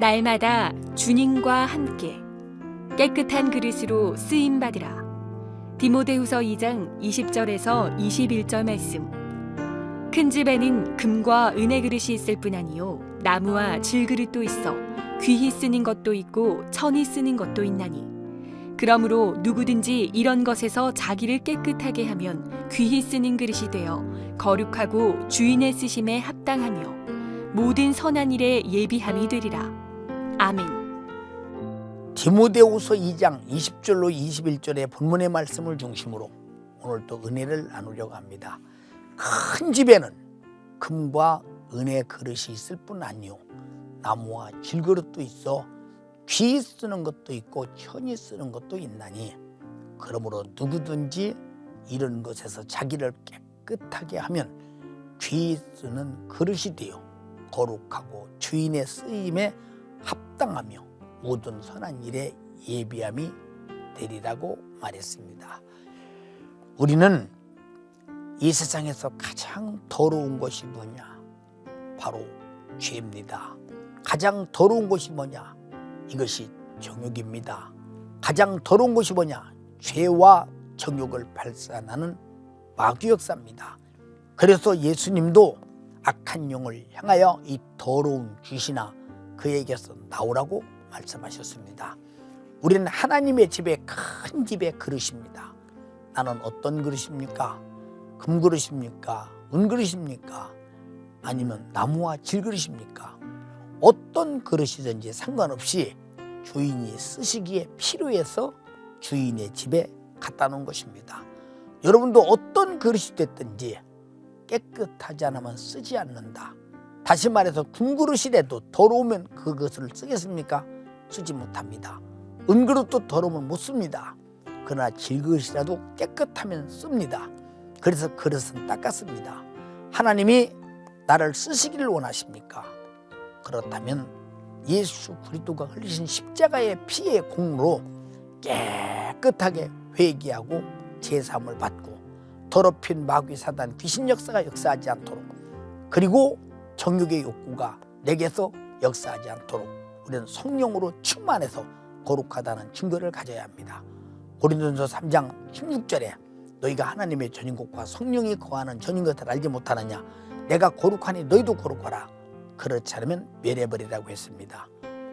날마다 주님과 함께 깨끗한 그릇으로 쓰임 받으라. 디모데후서 2장 20절에서 21절 말씀. 큰 집에는 금과 은의 그릇이 있을 뿐 아니요 나무와 질 그릇도 있어 귀히 쓰는 것도 있고 천히 쓰는 것도 있나니 그러므로 누구든지 이런 것에서 자기를 깨끗하게 하면 귀히 쓰는 그릇이 되어 거룩하고 주인의 쓰심에 합당하며 모든 선한 일에 예비함이 되리라. 아멘. 디모데후서 2장 20절로 21절의 본문의 말씀을 중심으로 오늘 또 은혜를 나누려고 합니다. 큰 집에는 금과 은의 그릇이 있을 뿐 아니요 나무와 질그릇도 있어 귀 쓰는 것도 있고 천이 쓰는 것도 있나니 그러므로 누구든지 이런 것에서 자기를 깨끗하게 하면 귀 쓰는 그릇이 되어 거룩하고 주인의 쓰임에 합당하며 모든 선한 일에 예비함이 되리라고 말했습니다. 우리는 이 세상에서 가장 더러운 것이 뭐냐? 바로 죄입니다. 가장 더러운 것이 뭐냐? 이것이 정욕입니다. 가장 더러운 것이 뭐냐? 죄와 정욕을 발산하는 마귀 역사입니다. 그래서 예수님도 악한 영을 향하여 이 더러운 귀신아 그에게서 나오라고 말씀하셨습니다. 우리는 하나님의 집에 큰 집의 그릇입니다. 나는 어떤 그릇입니까? 금 그릇입니까? 은 그릇입니까? 아니면 나무와 질 그릇입니까? 어떤 그릇이든지 상관없이 주인이 쓰시기에 필요해서 주인의 집에 갖다 놓은 것입니다. 여러분도 어떤 그릇이 됐든지 깨끗하지 않으면 쓰지 않는다. 다시 말해서 금그릇이라도 더러우면 그것을 쓰겠습니까? 쓰지 못합니다. 은그릇도 더러우면 못 씁니다. 그러나 질그릇이라도 깨끗하면 씁니다. 그래서 그릇은 닦았습니다. 하나님이 나를 쓰시기를 원하십니까? 그렇다면 예수 그리스도가 흘리신 십자가의 피의 공로 깨끗하게 회개하고 제사함을 받고 더럽힌 마귀 사단 귀신 역사가 역사하지 않도록 그리고 정욕의 욕구가 내게서 역사하지 않도록 우리는 성령으로 충만해서 거룩하다는 증거를 가져야 합니다. 고린도전서 3장 16절에 너희가 하나님의 전인것과 성령이 거하는 전인 것을 알지 못하느냐 내가 거룩하니 너희도 거룩하라 그렇지 않으면 멸해버리라고 했습니다.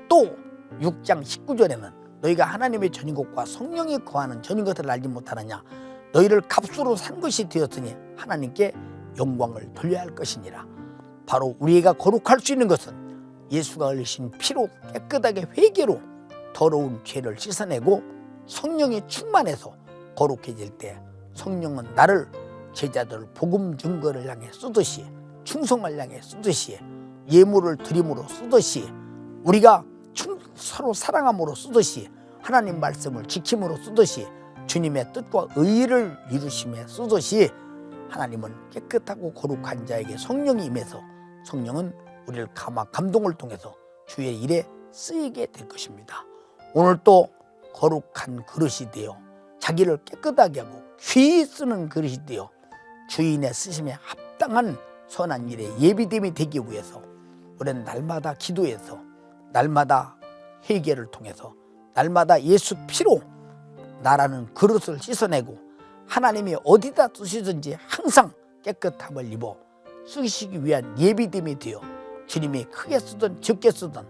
또 6장 19절에는 너희가 하나님의 전인것과 성령이 거하는 전인 것을 알지 못하느냐 너희를 값으로 산 것이 되었으니 하나님께 영광을 돌려야 할 것이니라 바로 우리가 거룩할 수 있는 것은 예수가 흘리신 피로 깨끗하게 회개로 더러운 죄를 씻어내고 성령이 충만해서 거룩해질 때 성령은 나를 제자들 복음 증거를 향해 쓰듯이 충성을 향해 쓰듯이 예물을 드림으로 쓰듯이 우리가 충- 서로 사랑함으로 쓰듯이 하나님 말씀을 지킴으로 쓰듯이 주님의 뜻과 의를 이루심에 쓰듯이 하나님은 깨끗하고 거룩한 자에게 성령이 임해서 성령은 우리를 감화 감동을 통해서 주의 일에 쓰이게 될 것입니다. 오늘 또 거룩한 그릇이 되어 자기를 깨끗하게 하고 귀히 쓰는 그릇이 되어 주인의 쓰심에 합당한 선한 일에 예비됨이 되기 위해서 우리는 날마다 기도해서 날마다 회개를 통해서 날마다 예수 피로 나라는 그릇을 씻어내고 하나님이 어디다 쓰시든지 항상 깨끗함을 입어 쓰시기 위한 예비됨이 되어 주님이 크게 쓰든 적게 쓰든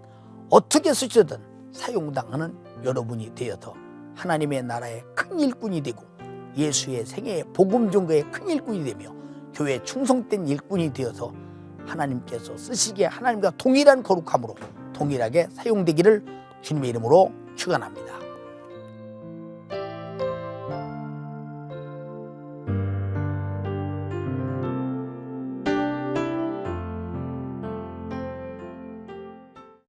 어떻게 쓰시든 사용당하는 여러분이 되어서 하나님의 나라의 큰 일꾼이 되고 예수의 생애의 복음 종교의 큰 일꾼이 되며 교회 충성된 일꾼이 되어서 하나님께서 쓰시기에 하나님과 동일한 거룩함으로 동일하게 사용되기를 주님의 이름으로 축원합니다.